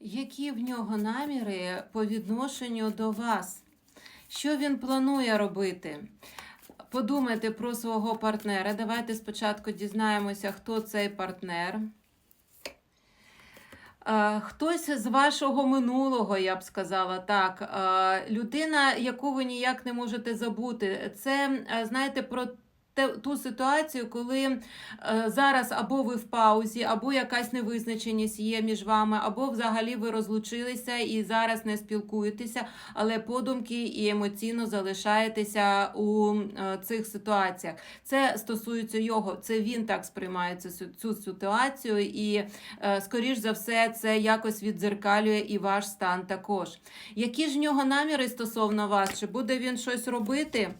Які в нього наміри по відношенню до вас? Що він планує робити? Подумайте про свого партнера. Давайте спочатку дізнаємося, хто цей партнер. Е, Хтось з вашого минулого, я б сказала так. Е, Людина, яку ви ніяк не можете забути. Це, е, знаєте, про ту ситуацію, коли е, зараз або ви в паузі, або якась невизначеність є між вами, або взагалі ви розлучилися і зараз не спілкуєтеся, але подумки і емоційно залишаєтеся у е, цих ситуаціях. Це стосується його, це він так сприймає цю, ситуацію, і е, скоріш за все, це якось віддзеркалює і ваш стан також. Які ж в нього наміри стосовно вас? Чи буде він щось робити?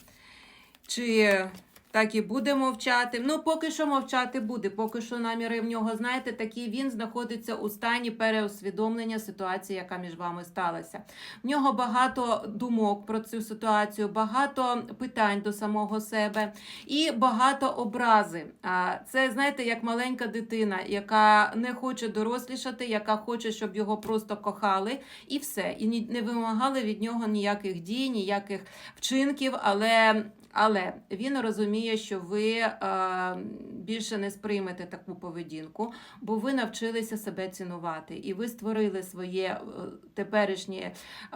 Чи так і буде мовчати? Ну, поки що мовчати буде. Поки що наміри в нього, знаєте, такі він знаходиться у стані переусвідомлення ситуації, яка між вами сталася. В нього багато думок про цю ситуацію, багато питань до самого себе і багато образи. Це, знаєте, як маленька дитина, яка не хоче дорослішати, яка хоче, щоб його просто кохали, і все. І не вимагали від нього ніяких дій, ніяких вчинків, але. Але він розуміє, що ви е, більше не сприймете таку поведінку, бо ви навчилися себе цінувати, і ви створили своє е, теперішнє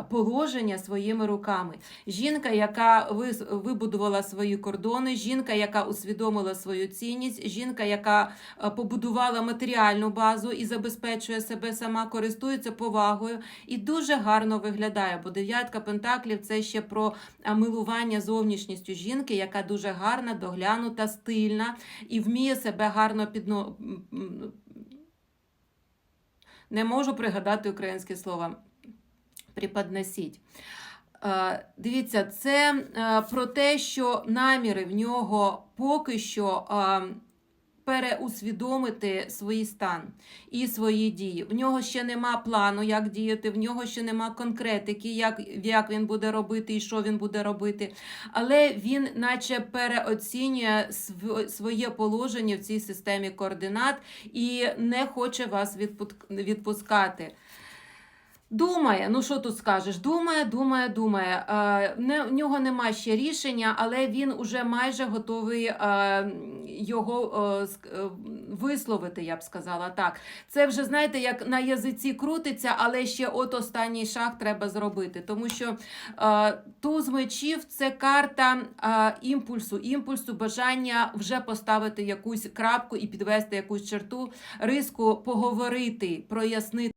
положення своїми руками. Жінка, яка вибудувала свої кордони, жінка, яка усвідомила свою цінність, жінка, яка е, побудувала матеріальну базу і забезпечує себе сама, користується повагою і дуже гарно виглядає. Бо дев'ятка пентаклів це ще про милування зовнішністю жінки, яка дуже гарна, доглянута, стильна і вміє себе гарно підно. Не можу пригадати українське слово. Приподносіть. Е, Дивіться, це е, про те, що наміри в нього поки що е, переусвідомити свій стан і свої дії. В нього ще нема плану, як діяти, в нього ще нема конкретики, як, як він буде робити і що він буде робити. Але він, наче, переоцінює св- своє положення в цій системі координат і не хоче вас відпускати. Думає, ну що тут скажеш? Думає, думає, думає. Е, не, в нього нема ще рішення, але він уже майже готовий е, його е, е, висловити, я б сказала так. Це вже, знаєте, як на язиці крутиться, але ще от останній шаг треба зробити. Тому що е, туз мечів це карта е, імпульсу, імпульсу, бажання вже поставити якусь крапку і підвести якусь черту, риску поговорити, прояснити.